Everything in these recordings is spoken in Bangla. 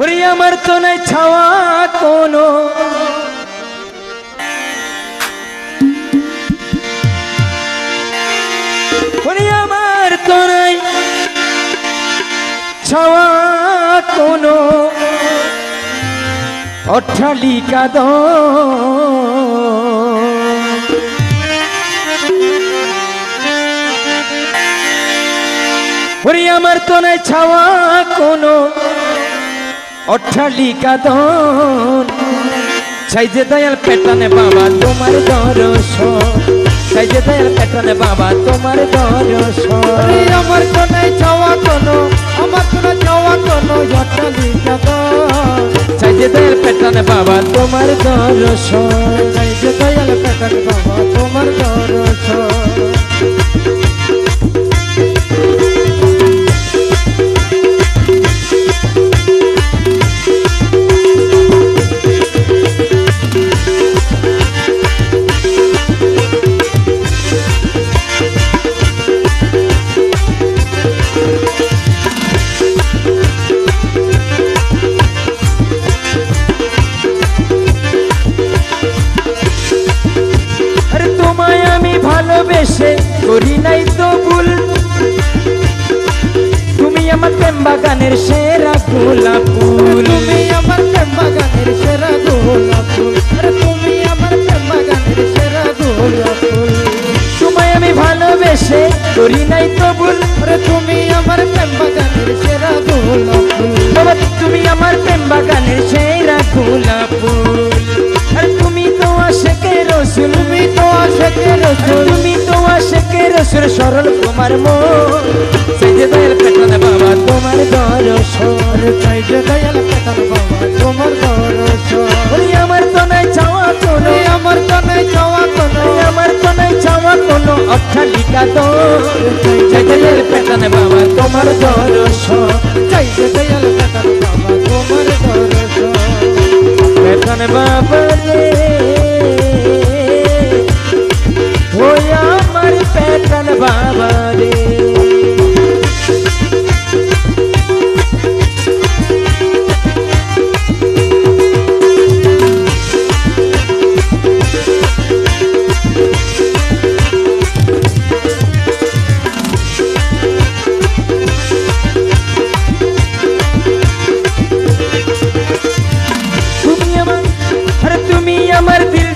ওরে আমার তো নাই ছাওয়া কোনো। ওরে আমার তো নাই ছাওয়া কোনো। অট্টালিকা দ। ওরে আমার তো নাই ছাওয়া কোনো। অট্টালিকা দন চাই যে দয়াল পেটানে বাবা তোমার দরস চাই যে দয়াল পেটানে বাবা তোমার দরস আরে আমার কোনায় চাওয়া কোনো আমার কোনায় চাওয়া কোনো অট্টালিকা তো চাই যে দয়াল পেটানে বাবা তোমার দরস চাই যে দয়াল পেটার বাবা তোমার করি নাই তো ভুল। তুমি আমার প্রেম বাগানের সেরা গোলাপ ফুল। তুমি আমার প্রেম বাগানের সেরা গোলাপ ফুল। তুমি আমার প্রেম বাগানের সেরা গোলাপ ফুল। তোমায় আমি ভালোবেসে করি নাই তো ভুল। তুমি আমার প্রেম বাগানের সেরা গোলাপ ফুল। তুমি আমার প্রেম বাগানের সেরা গোলাপ ফুল। আর তুমি তো আশেকে রসুল। তুমি তো আশেকে রসুল। তুমি তো রসুল সরল তোমার মন। সেই যে দয়াল পেটনে বাবা তোমার চাই যে দয়াল পেটার বাবা তোমার দরস ওরে আমার তো নাই চাওয়া কোনো। আমার কোনায় চাওয়া কোনো। আমার তো নাই চাওয়া কোনো অট্টালিকা তো সেই যে দয়াল পেটনে বাবা তোমার চাই যে দয়াল পেটার বাবা তোমার পেটন বাবা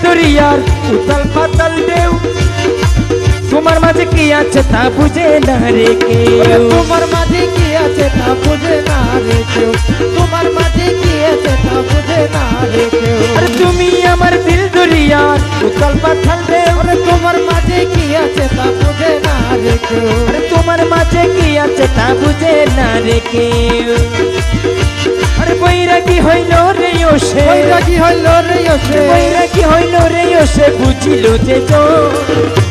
আমার দিল দরিয়ার উতাল পাতাল ঢেউ তোমার মাঝে কি আছে তা বুঝে না রে ওরে কেউ তোমার মাঝে কি আছে তা বুঝে না রে কেউ তোমার মাঝে কি আছে তা বুঝে না রে কেউ আরে তুমি আমার দিল দরিয়ার উতাল পাতাল ঢেউ ওরে তোমার মাঝে কি আছে তা বুঝে না রে কেউ আরে তোমার মাঝে কি আছে তা বুঝে না রে কেউ আরে বৈরাগী হইল রে ওসে। কি হইল রে ওসে। বৈরাগী হইল রে ওসে বুঝিল যে তো।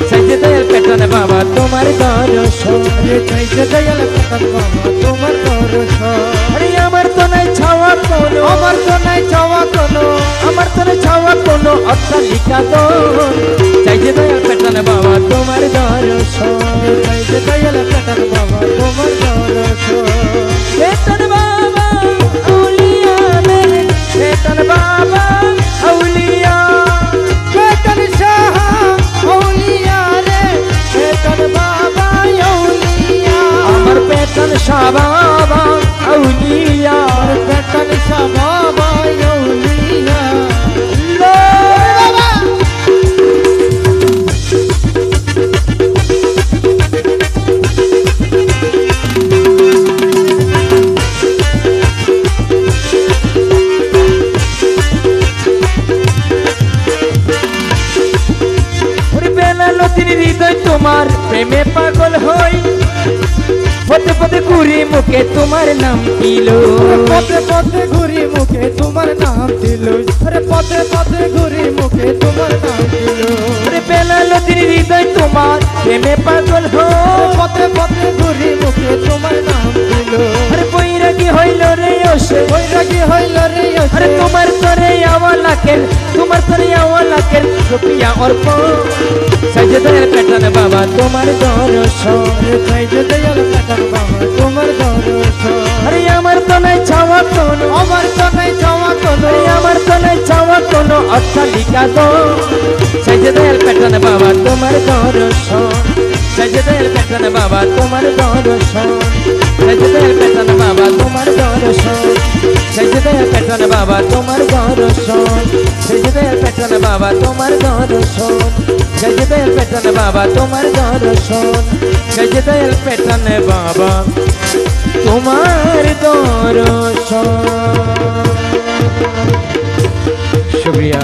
সাইজে দয়াল পেটনে বাবা তোমার দর্শন। চাই যে দয়াল পেটার বাবা তোমার দরস আরে আমার তো নাই ছাওয়া কোনো। আমার তো নাই চাওয়া কোনো। আমার তো নাই ছাওয়া কোনো অট্টালিকা তো হৃদয় তোমার প্রেমে পাগল হই। পথে পথে ঘুরি মুখে তোমার নাম দিল। পথে পথে ঘুরি মুখে তোমার নাম দিল। আরে পথে পথে ঘুরি মুখে তোমার নাম দিল। ওরে বেলা লতির হৃদয় তোমার প্রেমে পাগল হই বৈরাগী হইল রে আরে তোমার তরে আওয়ালাকের তোমার তরে আওয়ালাকের সুপিয়া অর্প। সাজে দয়াল পেটন বাবা তোমার দর্শন আরে চাই যে দয়াল পেটার বাবা তোমার দরস আরে আমার তো নাই চাওয়া কোনো। আমার তো নাই চাওয়া কোনো। আমার তো নাই চাওয়া কোনো অট্টালিকা তো সাইজে দয়াল পেটানে বাবা তোমার দর্শন সাইজে দয়াল পেটানে বাবা তোমার দর্শন সাইজে দয়াল পেটানে বাবা তোমার দর্শন সাইজে দয়াল পেটানে বাবা তোমার দর্শন সাইজে দয়াল পেটানে বাবা তোমার দর্শন সাইজে দয়াল পেটানে বাবা তোমার দর্শন সাইজে দয়াল পেটানে বাবা তোমার দর্শন। শুক্রিয়া।